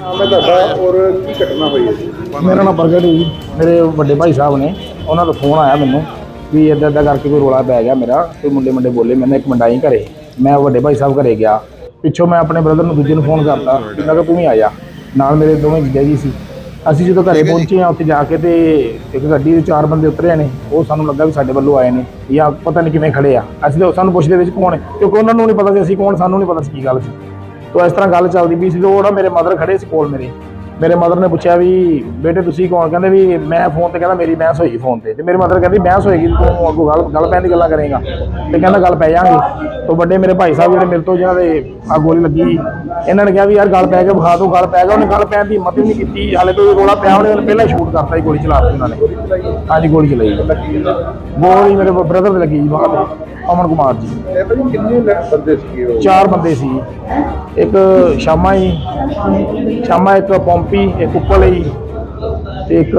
ਨਾਮ ਹੈ ਤੁਹਾਡਾ ਔਰ ਕੀ ਘਟਨਾ ਹੋਈ ਹੈ? ਜੀ ਮੇਰਾ ਨਾਮ ਪ੍ਰਗਟ ਜੀ। ਮੇਰੇ ਵੱਡੇ ਭਾਈ ਸਾਹਿਬ ਨੇ ਉਹਨਾਂ ਦਾ ਫੋਨ ਆਇਆ ਮੈਨੂੰ ਵੀ ਇੱਦਾਂ ਇੱਦਾਂ ਕਰਕੇ ਕੋਈ ਰੋਲਾ ਪੈ ਗਿਆ ਮੇਰਾ ਤੇ ਮੁੰਡੇ ਮੁੰਡੇ ਬੋਲੇ ਮੈਨੂੰ ਇੱਕ ਮੁੰਡਾ ਹੀ ਘਰੇ। ਮੈਂ ਵੱਡੇ ਭਾਈ ਸਾਹਿਬ ਘਰੇ ਗਿਆ। ਪਿੱਛੋਂ ਮੈਂ ਆਪਣੇ ਬ੍ਰਦਰ ਨੂੰ ਦੂਜੇ ਨੂੰ ਫੋਨ ਕਰਤਾ ਕਿ ਮੈਂ ਕਿਹਾ ਤੂੰ ਵੀ ਆ ਜਾ। ਨਾਲ ਮੇਰੇ ਦੋਵੇਂ ਜੀਜਾ ਜੀ ਸੀ। ਅਸੀਂ ਜਦੋਂ ਘਰੇ ਪਹੁੰਚੇ ਆ ਉੱਥੇ ਜਾ ਕੇ ਤੇ ਇੱਕ ਗੱਡੀ ਦੇ ਚਾਰ ਬੰਦੇ ਉਤਰੇ ਨੇ। ਉਹ ਸਾਨੂੰ ਲੱਗਾ ਵੀ ਸਾਡੇ ਵੱਲੋਂ ਆਏ ਨੇ। ਜਾਂ ਪਤਾ ਨਹੀਂ ਕਿਵੇਂ ਖੜੇ ਆ। ਅਸੀਂ ਤਾਂ ਸਾਨੂੰ ਪੁੱਛਦੇ ਵਿੱਚ ਕੌਣ ਹੈ? ਕਿਉਂਕਿ ਉਹਨਾਂ ਨੂੰ ਨਹੀਂ ਪਤਾ ਸੀ ਅਸੀਂ ਕੌਣ ਸਾਨੂੰ ਨਹੀਂ ਪਤਾ ਸੀ ਕੀ ਗੱਲ ਸੀ। ਤੋ ਇਸ ਤਰ੍ਹਾਂ ਗੱਲ ਚੱਲਦੀ ਵੀ ਸੀ ਤੇ ਉਹ ਨਾ ਮੇਰੇ ਮਦਰ ਖੜੇ ਸੀ ਕੋਲ ਮੇਰੇ। ਮੇਰੇ ਮਦਰ ਨੇ ਪੁੱਛਿਆ ਵੀ ਬੇਟੇ ਤੁਸੀਂ ਕੌਣ? ਕਹਿੰਦੇ ਵੀ ਮੈਂ ਫੋਨ ਤੇ ਕਹਿੰਦਾ ਮੇਰੀ ਬਹਿਸ ਹੋਈ ਫੋਨ ਤੇ। ਤੇ ਮੇਰੀ ਮਦਰ ਕਹਿੰਦੀ ਬਹਿਸ ਹੋਏਗੀ ਤੂੰ ਅੱਗੋਂ ਗੱਲ ਗੱਲ ਪੈਣ ਦੀ ਗੱਲਾਂ ਕਰੇਗਾ। ਤੇ ਕਹਿੰਦਾ ਗੱਲ ਪੈ ਜਾਾਂਗੇ। ਤੋ ਵੱਡੇ ਮੇਰੇ ਭਾਈ ਸਾਹਿਬ ਜਿਹੜੇ ਮੇਰੇ ਤੋਂ ਜਿਹਨਾਂ ਦੇ ਆ ਗੋਲੀ ਲੱਗੀ ਇਹਨਾਂ ਨੇ ਕਿਹਾ ਵੀ ਯਾਰ ਗੱਲ ਪੈ ਕੇ ਵਿਖਾ ਦੋ ਗੱਲ ਪੈ ਗਿਆ ਉਹਨੇ ਗੱਲ ਪੈਣ ਦੀ ਹਿੰਮਤ ਹੀ ਨਹੀਂ ਕੀਤੀ। ਹਾਲੇ ਤੋਂ ਰੋਲਾ ਪਿਆ ਉਹਨੇ ਪਹਿਲਾਂ ਹੀ ਸ਼ੂਟ ਕਰਤਾ ਸੀ ਗੋਲੀ ਚਲਾ ਦਿੱਤੀ ਉਹਨਾਂ ਨੇ। ਹਾਂਜੀ ਗੋਲੀ ਚਲਾਈ। ਗੋਲੀ ਮੇਰੇ ਬ੍ਰਦਰ ਤੇ ਲੱਗੀ ਜੀ ਬਾਹਰ। ਤੇ, ਅਮਨ ਕੁਮਾਰ ਜੀ। ਇਹ ਭਾਜੀ ਕਿੰਨੇ ਲ- ਬੰਦੇ ਸੀਗੇ ਉਹ? ਚਾਰ ਬੰਦੇ ਸੀ। ਇੱਕ ਸ਼ਾਮਾ ਹੀ ਸ਼ਾਮਾ ਇੱਕ ਪੌਂਪੀ ਇੱਕ ਉੱਪਲ ਹੀ ਤੇ ਇੱਕ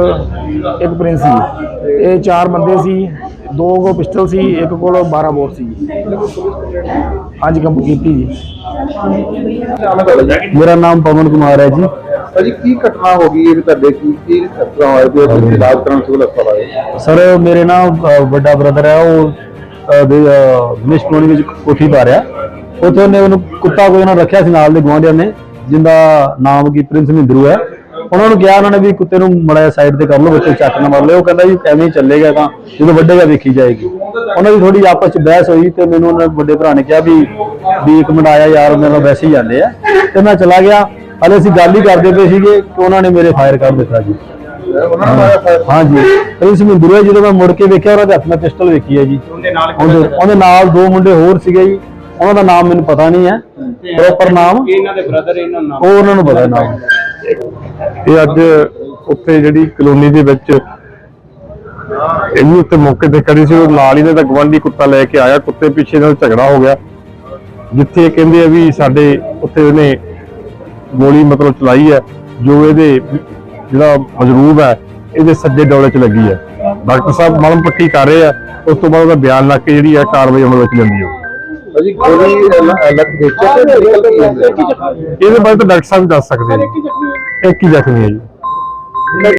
ਇੱਕ ਪ੍ਰਿੰਸ ਸੀ ਇਹ ਚਾਰ ਬੰਦੇ ਸੀ ਦੋ ਕੋ ਪਿਸਟਲ ਸੀ ਇੱਕ ਕੋਲ 12 ਬੋਰ ਸੀ। ਹਾਂਜੀ ਕੰਪ ਕੀਤੀ ਜੀ। ਨਾਮ ਹੈ ਤੁਹਾਡਾ ਜੀ ਮੇਰਾ ਨਾਮ ਪਵਨ ਕੁਮਾਰ ਹੈ ਜੀ। ਭਾਜੀ ਕੀ ਘਟਨਾ ਹੋ ਗਈ ਹੈ ਵੀ ਤੁਹਾਡੇ ਕੀ ਕੀ ਹੋਈ ਤੇ ਤੁਸੀਂ ਇਲਾਜ ਕਰਨ ਸਿਵਲ ਹਸਪਤਾਲ ਆਏ ਸਰ ਮੇਰੇ ਨਾਲ ਵੱਡਾ ਬ੍ਰਦਰ ਹੈ ਉਹ ਦੇ, ਦਿਨੇਸ਼ ਕਲੋਨੀ ਵਿੱਚ ਕੋਠੀ ਪਾ ਰਿਹਾ। ਉੱਥੇ ਉਹਨੇ ਉਹਨੂੰ ਕੁੱਤਾ ਕੋਈ ਉਹਨਾਂ ਰੱਖਿਆ ਸੀ ਨਾਲ ਦੇ ਗੁਆਂਢੀਆਂ ਨੇ ਜਿੰਦਾ ਨਾਮ ਕੀ ਪ੍ਰਿੰਸ ਮਹਿੰਦਰੂ ਹੈ। ਉਹਨਾਂ ਨੂੰ ਕਿਹਾ ਉਹਨਾਂ ਨੇ ਵੀ ਕੁੱਤੇ ਨੂੰ ਮੜਾ ਸਾਈਡ ਤੇ ਕਰ ਲਓ ਬੱਚੇ ਚੱਕ ਨਾ ਮਾਰ ਲਿਓ। ਉਹ ਕਹਿੰਦਾ ਜੀ ਐਵੇਂ ਹੀ ਚੱਲੇਗਾ ਤਾਂ ਜਦੋਂ ਵੱਡੇਗਾ ਵੇਖੀ ਜਾਏਗੀ। ਉਹਨਾਂ ਦੀ ਥੋੜੀ ਆਪਸ ਚ ਬਹਿਸ ਹੋਈ ਤੇ ਮੈਨੂੰ ਉਹਨਾਂ ਵੱਡੇ ਭਰਾ ਨੇ ਕਿਹਾ ਵੀ ਵੀ ਇੱਕ ਮਿੰਟ ਆਇਆ ਯਾਰ ਮੇਰੇ ਨਾਲ ਵੈਸੇ ਹੀ ਜਾਂਦੇ ਆ। ਤੇ ਮੈਂ ਚਲਾ ਗਿਆ। ਹਲੇ ਅਸੀਂ ਗੱਲ ਹੀ ਕਰਦੇ ਪਏ ਸੀਗੇ ਕਿ ਉਹਨਾਂ ਨੇ ਮੇਰੇ ਫਾਇਰ ਕਰ ਦਿੱਤਾ ਜੀ। ਉਹਨਾਂ ਨੂੰ ਆਇਆ ਫਾਇਰ ਹਾਂਜੀ ਹੈ ਜਦੋਂ ਮੈਂ ਮੁੜ ਕੇ ਵੇਖਿਆ ਉਹਨਾਂ ਦੇ ਹੱਥ ਵਿੱਚ ਪਿਸਟਲ ਵੇਖੀ ਹੈ ਜੀ। ਉਹਦੇ ਨਾਲ ਉਹਦੇ ਨਾਲ ਦੋ ਮੁੰਡੇ ਹੋਰ ਸੀਗੇ ਜੀ। ਉਹਨਾਂ ਦਾ ਨਾਮ ਮੈਨੂੰ ਪਤਾ ਨਹੀਂ ਹੈ। ਪ੍ਰੋਪਰ ਨਾਮ? ਇਹਨਾਂ ਦੇ ਬ੍ਰਦਰ ਇਹਨਾਂ ਨੂੰ ਨਾਮ? ਉਹ ਉਹਨਾਂ ਨੂੰ ਪਤਾ ਨਾਮ। ਇਹ ਅੱਜ ਉੱਥੇ ਜਿਹੜੀ ਕਲੋਨੀ ਦੇ ਵਿੱਚ ਇਹ ਵੀ ਉੱਤੇ ਮੌਕੇ ਤੇ ਖੜੀ ਸੀ ਉਹ ਨਾਲ ਹੀ ਨੇ ਤਾਂ ਗਵਾਂਢੀ ਕੁੱਤਾ ਲੈ ਕੇ ਆਇਆ। ਕੁੱਤੇ ਪਿੱਛੇ ਨਾਲ ਝਗੜਾ ਹੋ ਗਿਆ। ਜਿੱਥੇ ਇਹ ਕਹਿੰਦੇ ਆ ਵੀ ਸਾਡੇ ਉੱਥੇ ਉਹਨੇ ਗੋਲੀ ਮਤਲਬ ਚਲਾਈ ਹੈ ਜੋ ਇਹਦੇ ਜਿਹੜਾ ਮਜਰੂਬ ਹੈ ਇਹਦੇ ਸੱਜੇ ਡੋਲੇ 'ਚ ਲੱਗੀ ਹੈ। ਡਾਕਟਰ ਸਾਹਿਬ ਮਲਮ ਪੱਟੀ ਕਰ ਰਹੇ ਆ ਉਸ ਤੋਂ ਬਾਅਦ ਉਹਦਾ ਬਿਆਨ ਲੱਗ ਕੇ ਜਿਹੜੀ ਹੈ ਕਾਰਵਾਈ ਅਮਲ ਵਿੱਚ ਲੈਂਦੀ ਹੈ। ਭਾਜੀ ਗੋਲੀ ਲੱਗ ਹੁੰਦਾ ਇਹਦੇ ਬਾਰੇ ਤਾਂ ਡਾਕਟਰ ਸਾਹਿਬ ਦੱਸ ਸਕਦੇ ਨੇ। ਇੱਕ ਹੀ ਜ਼ਖਮੀ ਹੈ ਜੀ।